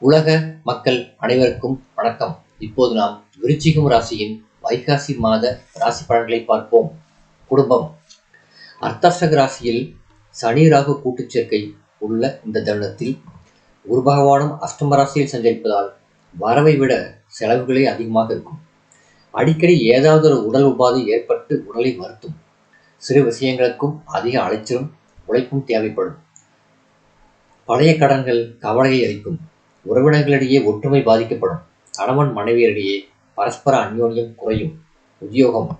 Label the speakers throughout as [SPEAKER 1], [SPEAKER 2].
[SPEAKER 1] உலக மக்கள் அனைவருக்கும் வணக்கம். இப்போது நாம் விருச்சிகம் ராசியின் வைகாசி மாத ராசி பலன்களை பார்ப்போம். குடும்பம். அர்த்தஷ்டக ராசியில் சனி ராகு கூட்டுச் சேர்க்கை உள்ள இந்த தருணத்தில் குரு பகவானும் அஷ்டம ராசியில் சஞ்சரிப்பதால் வரவை விட செலவுகளே அதிகமாக இருக்கும். அடிக்கடி ஏதாவது ஒரு உடல் உபாதை ஏற்பட்டு உடலை வருத்தும். சிறு விஷயங்களுக்கும் அதிக அலைச்சலும் உழைப்பும் தேவைப்படும். பழைய கடன்கள் கவலையை அளிக்கும். உறவினர்களிடையே ஒற்றுமை பாதிக்கப்படும். கணவன் மனைவியரிடையே பரஸ்பர அந்யோன்யம் குறையும். உத்தியோகம்.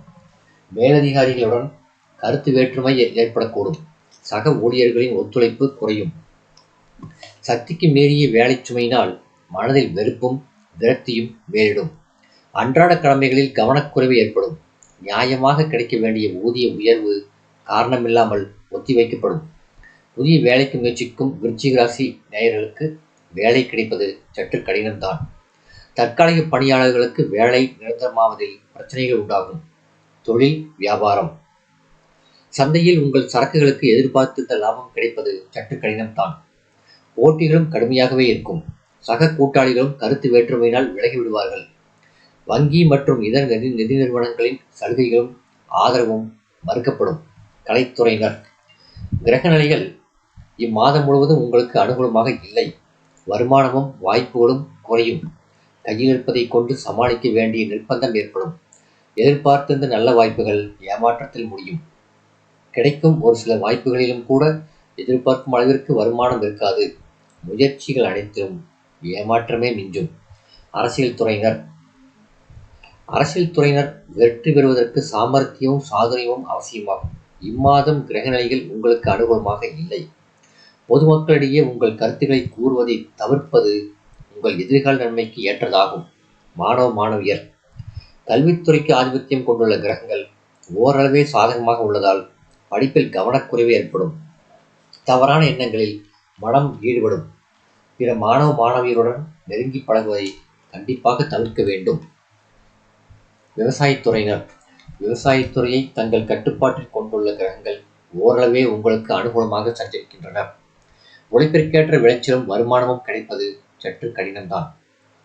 [SPEAKER 1] மேலதிகாரிகளுடன் கருத்து வேற்றுமை ஏ- ஏற்படக்கூடும். சக ஊழியர்களின் ஒத்துழைப்பு குறையும். சக்திக்கு மீறிய வேலை சுமையினால் மனதில் வெறுப்பும் விரக்தியும் வேறிடும் அன்றாட கடமைகளில் கவனக்குறைவு ஏற்படும். நியாயமாக கிடைக்க வேண்டிய ஊதிய உயர்வு காரணமில்லாமல் ஒத்திவைக்கப்படும். புதிய வேலைக்கு முயற்சிக்கும் விருச்சிக ராசி நேயர்களுக்கு வேலை கிடைப்பது சற்று கடினம்தான். தற்காலிக பணியாளர்களுக்கு வேலை நிரந்தரமாவதில் பிரச்சனைகள் உண்டாகும். தொழில் வியாபாரம். சந்தையில் உங்கள் சரக்குகளுக்கு எதிர்பார்த்திருந்த லாபம் கிடைப்பது சற்று கடினம்தான். போட்டிகளும் கடுமையாகவே இருக்கும். சக கூட்டாளிகளும் கருத்து வேற்றுமையினால் விலகி விடுவார்கள் வங்கி மற்றும் இதர நிதி நிதி நிறுவனங்களின் சலுகைகளும் ஆதரவும் மறுக்கப்படும். கலைத்துறையினர். கிரகநிலைகள் இம்மாதம் முழுவதும் உங்களுக்கு அனுகூலமாக இல்லை. வருமானமும் வாய்ப்புகளும் குறையும். கையில் இருப்பதை கொண்டு சமாளிக்க வேண்டிய நிர்பந்தம் ஏற்படும். எதிர்பார்த்திருந்த நல்ல வாய்ப்புகள் ஏமாற்றத்தில் முடியும். கிடைக்கும் ஒரு சில வாய்ப்புகளிலும் கூட எதிர்பார்க்கும் அளவிற்கு வருமானம் இருக்காது. முயற்சிகள் அனைத்திலும் ஏமாற்றமே மிஞ்சும். அரசியல் துறையினர். அரசியல் துறையினர் வெற்றி பெறுவதற்கு சாமர்த்தியமும் சாதனையும் அவசியமாகும். இம்மாதம் கிரகநிலைகள் உங்களுக்கு அனுகூலமாக இல்லை. பொதுமக்களிடையே உங்கள் கருத்துக்களை கூறுவதை தவிர்ப்பது உங்கள் எதிர்கால நன்மைக்கு ஏற்றதாகும். மாணவ மாணவியர் கல்வித்துறைக்கு ஆதிபத்தியம் கொண்டுள்ள கிரகங்கள் ஓரளவே சாதகமாக உள்ளதால் படிப்பில் கவனக்குறைவு ஏற்படும். தவறான எண்ணங்களில் மனம் ஈடுபடும். பிற மாணவ மாணவியருடன் நெருங்கி பழகுவதை கண்டிப்பாக தவிர்க்க வேண்டும். விவசாயத்துறையினர் விவசாயத்துறையை தங்கள் கட்டுப்பாட்டில் கொண்டுள்ள கிரகங்கள் ஓரளவே உங்களுக்கு அனுகூலமாக சஞ்சரிக்கின்றன. உழைப்பிற்கேற்ற விளைச்சலும் வருமானமும் கிடைப்பது சற்று கடினம்தான்.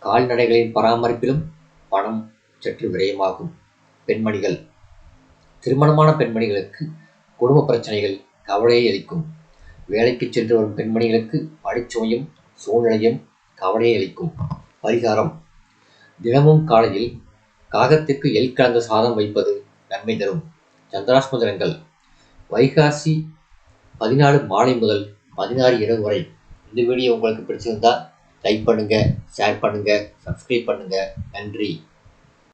[SPEAKER 1] கால்நடைகளின் பராமரிப்பிலும் பணம் சற்று விரயமாகும். பெண்மணிகள். திருமணமான பெண்மணிகளுக்கு குடும்ப பிரச்சனைகள் கவலையை அளிக்கும். வேலைக்கு சென்று வரும் பெண்மணிகளுக்கு பணிச்சுமையும் சூழ்நிலையும் கவலையை அளிக்கும். பரிகாரம். தினமும் காலையில் காகத்திற்கு எல் கலந்த சாதம் வைப்பது நன்மை தரும். சந்திராஸ்மதனங்கள் வைகாசி பதினாலு மாலை முதல் பதினாறு இரவு வரை இந்த வீடியோ உங்களுக்கு பிடிச்சிருந்தா லைக் பண்ணுங்கள் ஷேர் பண்ணுங்கள் சப்ஸ்கிரைப் பண்ணுங்கள் நன்றி.